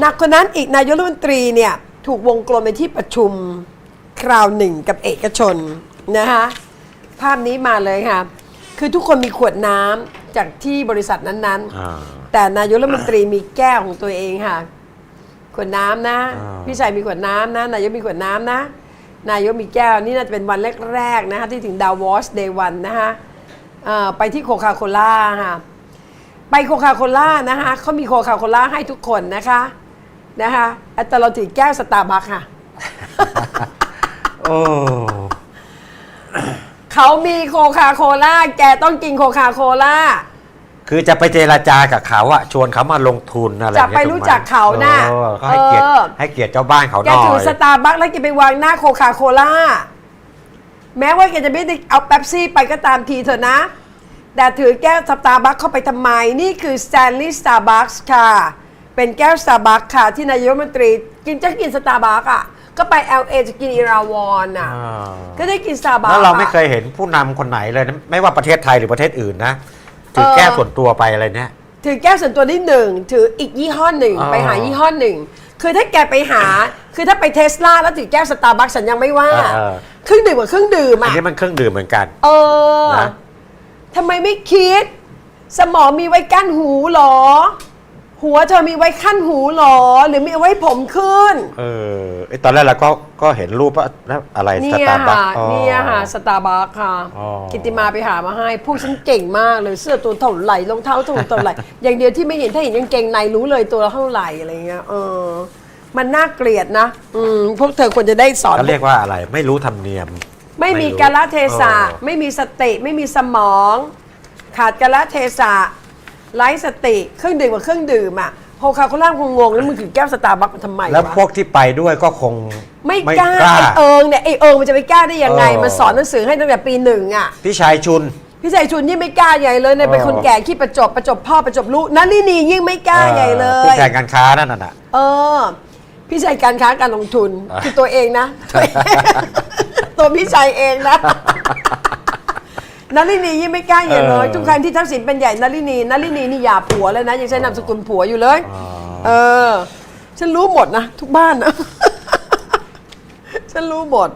หนักกว่านั้นอีกนายกรัฐมนตรีเนี่ยถูกวงกลมในที่ประชุมคราวหนึ่งกับเอกชนนะคะภาพนี้มาเลยค่ะ คือทุกคนมีขวดน้ำจากที่บริษัทนั้นอ่าๆแต่นายกรัฐมนตรีมีแก้วของตัวเองค่ะ ขวดน้ำนะอ่าพี่ชายมีขวดน้ำนะ นายกมีขวดน้ำนะ นายกมีแก้วนี่น่าจะเป็นวันแรกๆนะคะที่ถึงดาวอสเดย์วันนะคะเอ่อไปที่โคคาโคล่าค่ะ ไปโคคาโคล่านะคะเขามีโคคาโคล่าให้ทุกคนนะคะ นะคะแต่เราถือแก้วสตาร์บัคค่ะ โอ้ เขามีโคคาโคล่าแกต้องกินโคคาโคล่าคือจะไปเจราจากับเขาอะชวนเขามาลงทุนอะไรจะไปงี้ยถูหมรู้จักเขาน่ะเออก็ให้เกียรติเออให้เกียรติเจ้าบ้านเขาหแกน่อถือยสตาร์บัคแล้วแกไปวางหน้าโคคาโคล่าแม้ว่าแกจะไม่ได้เอาเป๊ปซี่ไปก็ตามทีเถอะนะแต่ถือแก้วสตาร์บัคเข้าไปทำไม นี่คือสแตนลีย์สตาร์บัคค่ะ เป็นแก้วสตาร์บัคค่ะ ที่นายกรัฐมนตรี กินจะกินสตาร์บัคอะ ก็ไป LA จะกินอิราวอนอะ อ่า ก็ได้กินสตาร์บัค แล้วเราไม่เคยเห็นผู้นำคนไหนเลยนะไม่ว่าประเทศไทยหรือประเทศอื่นนะถือเออ แก้วส่วนตัวไปอะไรเนี่ย ถือแก้วส่วนตัวที่หนึ่งถืออีกยี่ห้อหนึ่งอ๋อ ไปหายี่ห้อหนึ่งคือถ้าแกไปหา คือถ้าไปเทสลาแล้วถือแก้วสตาร์บัคฉันยังไม่ว่าเออเครื่องดื่มกับเครื่องดื่มอันอะนี้มันเครื่องดื่มเหมือนกัน เออนะ ทำไมไม่คิด สมองมีไว้กั้นหูเหรอ หัวเธอมีไว้ขั้นหูเหรอ หรือมีไว้ผมขึ้น เออไอ้ตอนแรกเราก็ก็เห็นรูปว่าแล้วอะไรสเนี่ยตาร์บัค ค่ะเนี่ยค่ะสตาร์บัคค่ะ อ๋อ กิติมาไปหามาให้พูดฉันเก่งมากเลยเสื้อตัวเท่าไหร่รองเท้าตัวเท่าไหร่ อย่างเดียวที่ไม่เห็นถ้าเห็นกางเกงในรู้เลยตัวละเท่าไหร่อะไรเงี้ยเออ มันน่าเกลียดนะอืมพวกเธอควรจะได้สอน เขาเรียกว่าอะไรไม่รู้ธรรมเนียมไม่มีไม่รู้กาลเทศะ เออ ไม่มีสติ ไม่มีสมอง ขาดกาลเทศะ ไร้สติเครื่องดื่มกับเครื่องดื่มอะโคคาโคล่าคงงงแล้วมึงถือแก้วสตาร์บัคมาทำไมแล้ววะพวกที่ไปด้วยก็คง ไม่กล้าไอเอิงเนี่ยไอเอิงมันจะไปกล้าได้ยังไง เออ มันสอนหนังสือให้ตั้งแต่ปีหนึ่งอะพี่ชายชุน พี่ชายชุนยิ่งไม่กล้าใหญ่เลยเนี่ยเป็นเออคนแก่ขี้ประจบประจบพ่อประจบลูกนันนี่นี่ยิ่งไม่กล้าใหญ่เลผู้ยแทนการค้านั่นน่ะ เออ พี่ชายการค้าการลงทุน อะ คือตัวเองนะ ตัวเองตัวพี่ชายเองนะ นารินียิ่งไม่กล้าใหญ่เลยทุกครั้งที่ทักษิณเป็นใหญ่นารินีนารินีนี่หย่าผัวแล้วนะ ยังใช้นามสกุลผัวอยู่เลยอ๋อเออ ฉันรู้หมดนะ ทุกบ้านนะ ฉันรู้หมด